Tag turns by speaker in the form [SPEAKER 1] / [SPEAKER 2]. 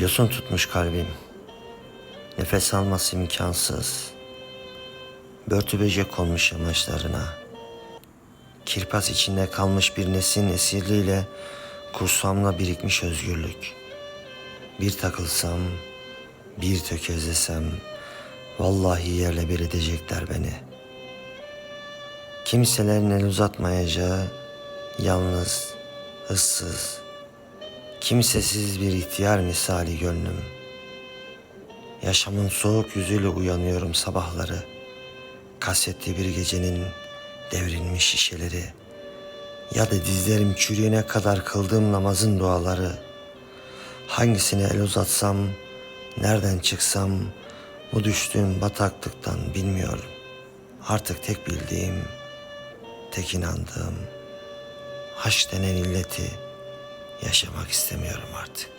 [SPEAKER 1] Yosun tutmuş kalbim. Nefes alması imkansız. Börtü böcek konmuş yamaçlarına. Kirpas içinde kalmış bir nesin esirliğiyle kursamla birikmiş özgürlük. Bir takılsam, bir tökezlesem, vallahi yerle bir edecekler beni. Kimselerin el uzatmayacağı, yalnız, ıssız, kimsesiz bir ihtiyar misali gönlüm. Yaşamın soğuk yüzüyle uyanıyorum sabahları. Kasetli bir gecenin devrilmiş şişeleri. Ya da dizlerim çürüyene kadar kıldığım namazın duaları. Hangisine el uzatsam, nereden çıksam bu düştüğüm bataklıktan bilmiyorum. Artık tek bildiğim, tek inandığım, haş denen illeti yaşamak istemiyorum artık.